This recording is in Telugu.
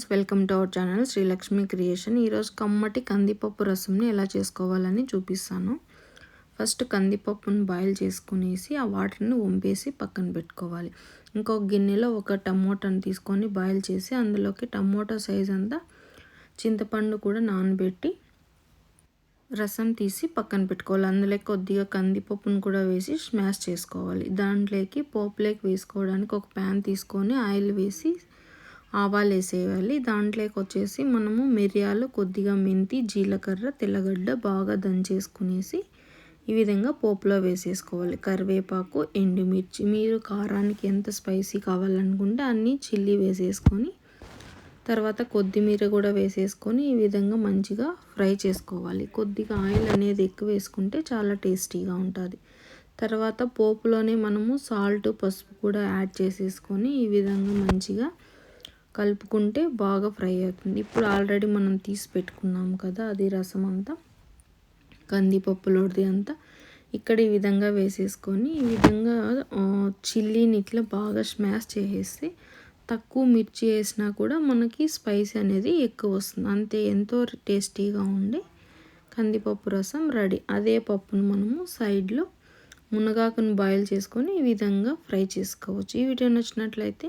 Friends welcome to our channel Srilakshmi creation. ఈరోజు కమ్మటి కందిపప్పు రసంని ఎలా చేసుకోవాలని చూపిస్తాను. ఫస్ట్ కందిపప్పును బాయిల్ చేసుకునేసి ఆ వాటర్ని వంపేసి పక్కన పెట్టుకోవాలి. ఇంకొక గిన్నెలో ఒక టమోటాని తీసుకొని బాయిల్ చేసి అందులోకి టమోటా సైజ్ అంతా చింతపండు కూడా నానబెట్టి రసం తీసి పక్కన పెట్టుకోవాలి. అందులో కొద్దిగా కందిపప్పును కూడా వేసి స్మాష్ చేసుకోవాలి. దాంట్లోకి పోపులోకి వేసుకోవడానికి ఒక ప్యాన్ తీసుకొని ఆయిల్ వేసి ఆవాలు వేసేయాలి. దాంట్లోకి వచ్చేసి మనము మిరియాలు కొద్దిగా మెంతి జీలకర్ర తెల్లగడ్డ బాగా దంచేసుకునేసి ఈ విధంగా పోపులో వేసేసుకోవాలి. కరివేపాకు ఎండుమిర్చి మీరు కారానికి ఎంత స్పైసీ కావాలనుకుంటే అన్నీ చిల్లీ వేసేసుకొని తర్వాత కొద్దిమీర కూడా వేసేసుకొని ఈ విధంగా మంచిగా ఫ్రై చేసుకోవాలి. కొద్దిగా ఆయిల్ అనేది ఎక్కువ వేసుకుంటే చాలా టేస్టీగా ఉంటుంది. తర్వాత పోపులోనే మనము సాల్ట్ పసుపు కూడా యాడ్ చేసేసుకొని ఈ విధంగా మంచిగా కలుపుకుంటే బాగా ఫ్రై అవుతుంది. ఇప్పుడు ఆల్రెడీ మనం తీసి పెట్టుకున్నాం కదా అది రసం అంతా కందిపప్పులోది అంతా ఇక్కడ ఈ విధంగా వేసేసుకొని ఈ విధంగా చిల్లీని ఇట్లా బాగా స్మాష్ చేసేస్తే తక్కువ మిర్చి వేసినా కూడా మనకి స్పైస్ అనేది ఎక్కువ వస్తుంది. అంతే ఎంతో టేస్టీగా ఉండి కందిపప్పు రసం రెడీ. అదే పప్పును మనము సైడ్లో మునగాకును బాయిల్ చేసుకొని ఈ విధంగా ఫ్రై చేసుకోవచ్చు. ఈ వీడియో నచ్చినట్లయితే